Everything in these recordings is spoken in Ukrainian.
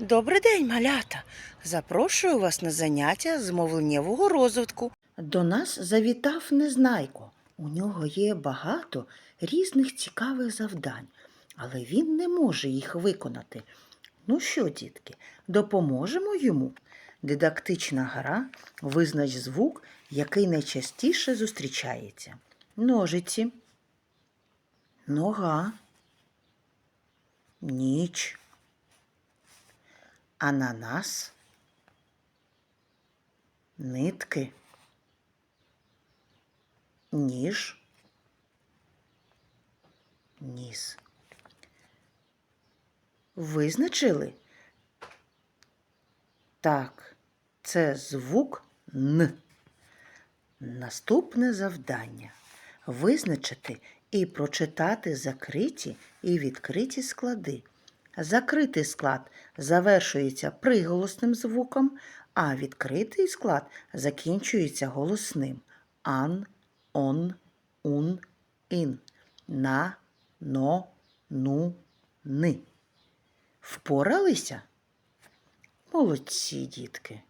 Добрий день, малята! Запрошую вас на заняття з мовленнєвого розвитку. До нас завітав Незнайко. У нього є багато різних цікавих завдань, але він не може їх виконати. Ну що, дітки, допоможемо йому? Дидактична гра визнач звук, який найчастіше зустрічається. Ножиці, нога, ніч ананас, нитки, ніж, ніс. Визначили? Так, це звук Н. Наступне завдання визначити і прочитати закриті і відкриті склади. Закритий склад завершується приголосним звуком, а відкритий склад закінчується голосним ан, он, ун, ін, на, но, ну, ни. Впоралися? Молодці, дітки.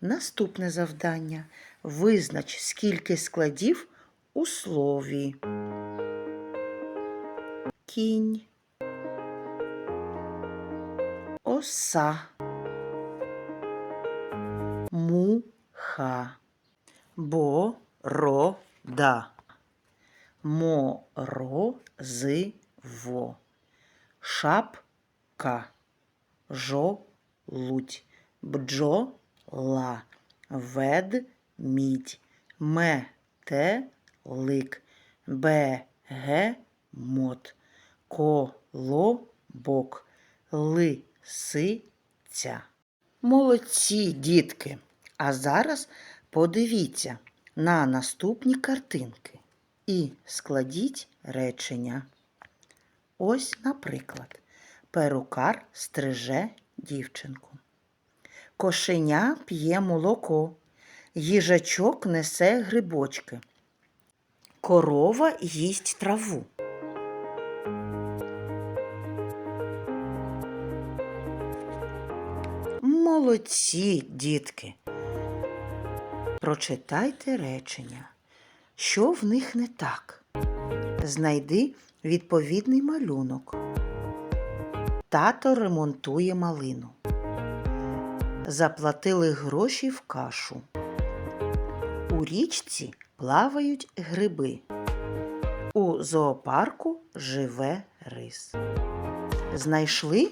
Наступне завдання. Визнач, скільки складів у слові. Кінь. Оса. Муха. Борода. Морозиво. Шапка. Жолудь. Бджола. Ведмідь. Метелик. Бегемот. Колобок. Лисиця. Молодці, дітки! А зараз подивіться на наступні картинки і складіть речення. Ось, наприклад, перукар стриже дівчинку. Кошеня п'є молоко, їжачок несе грибочки. Корова їсть траву. Молодці, дітки. Прочитайте речення. Що в них не так? Знайди відповідний малюнок. Тато ремонтує малину. Заплатили гроші в кашу. У річці плавають гриби. У зоопарку живе рис. Знайшли?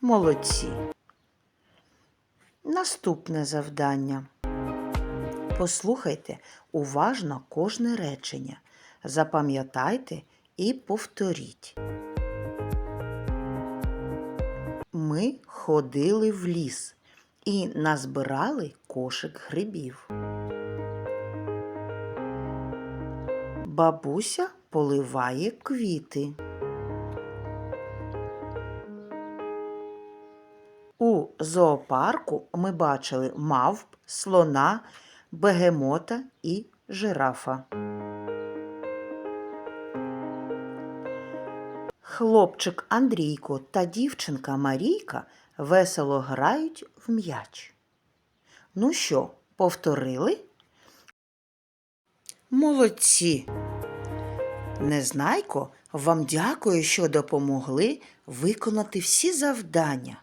Молодці. Наступне завдання. Послухайте уважно кожне речення. Запам'ятайте і повторіть. Ми ходили в ліс і назбирали кошик грибів. Бабуся поливає квіти. У зоопарку ми бачили мавп, слона, бегемота і жирафа. Хлопчик Андрійко та дівчинка Марійка весело грають в м'яч. Ну що, повторили? Молодці! Незнайко вам дякую, що допомогли виконати всі завдання.